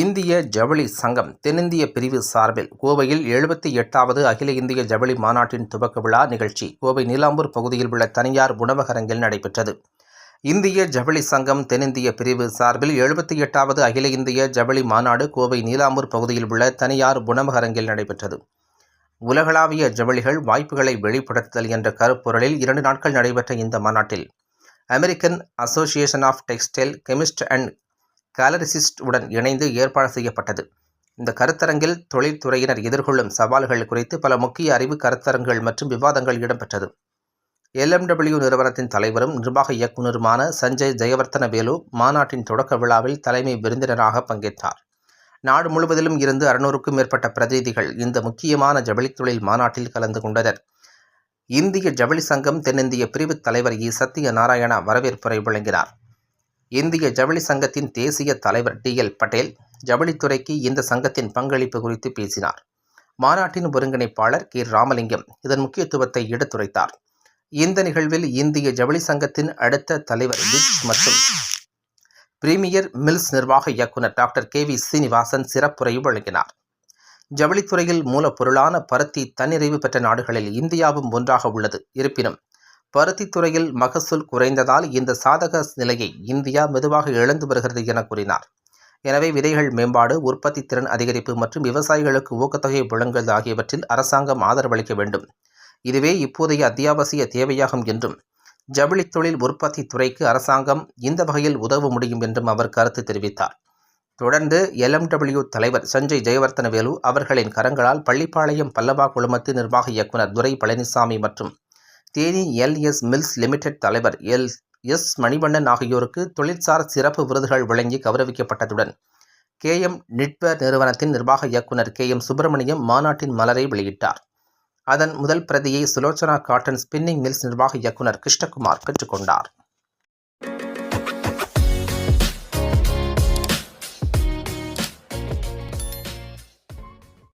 இந்திய ஜவுளி சங்கம் தென்னிந்திய பிரிவு சார்பில் கோவையில் எழுபத்தி எட்டாவது அகில இந்திய ஜவுளி மாநாட்டின் துவக்க விழா நிகழ்ச்சி கோவை நீலாம்பூர் பகுதியில் உள்ள தனியார் உணவகரங்கில் நடைபெற்றது. இந்திய ஜவுளி சங்கம் தென்னிந்திய பிரிவு சார்பில் எழுபத்தி எட்டாவது அகில இந்திய ஜவுளி மாநாடு கோவை நீலாம்பூர் பகுதியில் உள்ள தனியார் உணவகரங்கில் நடைபெற்றது. உலகளாவிய ஜவுளிகள் வாய்ப்புகளை வெளிப்படுத்துதல் என்ற கருப்பொருளில் இரண்டு நாட்கள் நடைபெற்ற இந்த மாநாட்டில் American Association of Textile Chemist and Colorist உடன் இணைந்து ஏற்பாடு செய்யப்பட்டது. இந்த கருத்தரங்கில் தொழில்துறையினர் எதிர்கொள்ளும் சவால்கள் குறித்து பல முக்கிய அறிவு கருத்தரங்குகள் மற்றும் விவாதங்கள் இடம்பெற்றது. எல்எம்டபிள்யூ நிறுவனத்தின் தலைவரும் நிர்வாக இயக்குநருமான சஞ்சய் ஜெயவர்த்தன வேலு மாநாட்டின் தொடக்க விழாவில் தலைமை விருந்தினராக பங்கேற்றார். நாடு முழுவதிலும் இருந்து அறுநூறுக்கும் மேற்பட்ட பிரதிநிதிகள் இந்த முக்கியமான ஜவுளி தொழில் மாநாட்டில் கலந்து கொண்டனர். இந்திய ஜவுளி சங்கம் தென்னிந்திய பிரிவு தலைவர் இ. சத்ய நாராயணா வரவேற்புரை வழங்கினார். இந்திய ஜவுளி சங்கத்தின் தேசிய தலைவர் டி. எல். பட்டேல் ஜவுளித்துறைக்கு இந்த சங்கத்தின் பங்களிப்பு குறித்து பேசினார். மாநாட்டின் ஒருங்கிணைப்பாளர் கே. ராமலிங்கம் இதன் முக்கியத்துவத்தை எடுத்துரைத்தார். இந்த நிகழ்வில் இந்திய ஜவுளி சங்கத்தின் அடுத்த தலைவர் விஜ் மற்றும் பிரீமியர் மில்ஸ் நிர்வாக இயக்குனர் டாக்டர் கே. வி. சீனிவாசன் சிறப்புரை வழங்கினார். ஜவுளித்துறையில் மூலப்பொருளான பருத்தி தன்னிறைவு பெற்ற நாடுகளில் இந்தியாவும் ஒன்றாக உள்ளது. இருப்பினும் பருத்தித்துறையில் மகசூல் குறைந்ததால் இந்த சாதக நிலையை இந்தியா மெதுவாக இழந்து வருகிறது என கூறினார். எனவே விதைகள் மேம்பாடு உற்பத்தி திறன் அதிகரிப்பு மற்றும் விவசாயிகளுக்கு ஊக்கத்தொகை புலங்கள் ஆகியவற்றில் அரசாங்கம் ஆதரவளிக்க வேண்டும். இதுவே இப்போதைய அத்தியாவசிய தேவையாகும் என்றும் ஜவுளி தொழில் உற்பத்தி துறைக்கு அரசாங்கம் இந்த வகையில் உதவ முடியும் என்றும் அவர் கருத்து தெரிவித்தார். தொடர்ந்து எல்எம்டபிள்யூ தலைவர் சஞ்சய் ஜெயவர்த்தன வேலு அவர்களின் கரங்களால் பள்ளிப்பாளையம் பல்லவா குழுமத்து நிர்வாக இயக்குனர் துரை பழனிசாமி மற்றும் தேனி எல்எஸ் மில்ஸ் லிமிடெட் தலைவர் எல் எஸ் மணிவண்ணன் ஆகியோருக்கு தொழிற்சார் சிறப்பு விருதுகள் வழங்கி கௌரவிக்கப்பட்டதுடன் கே எம் நிட்வர் நிறுவனத்தின் நிர்வாக இயக்குனர் கே எம் சுப்பிரமணியம் மாநாட்டின் மலரை வெளியிட்டார். அதன் முதல் பிரதியை சுலோச்சனா காட்டன் ஸ்பின்னிங் மில்ஸ் நிர்வாக இயக்குனர் கிருஷ்ணகுமார் பெற்றுக்கொண்டார்.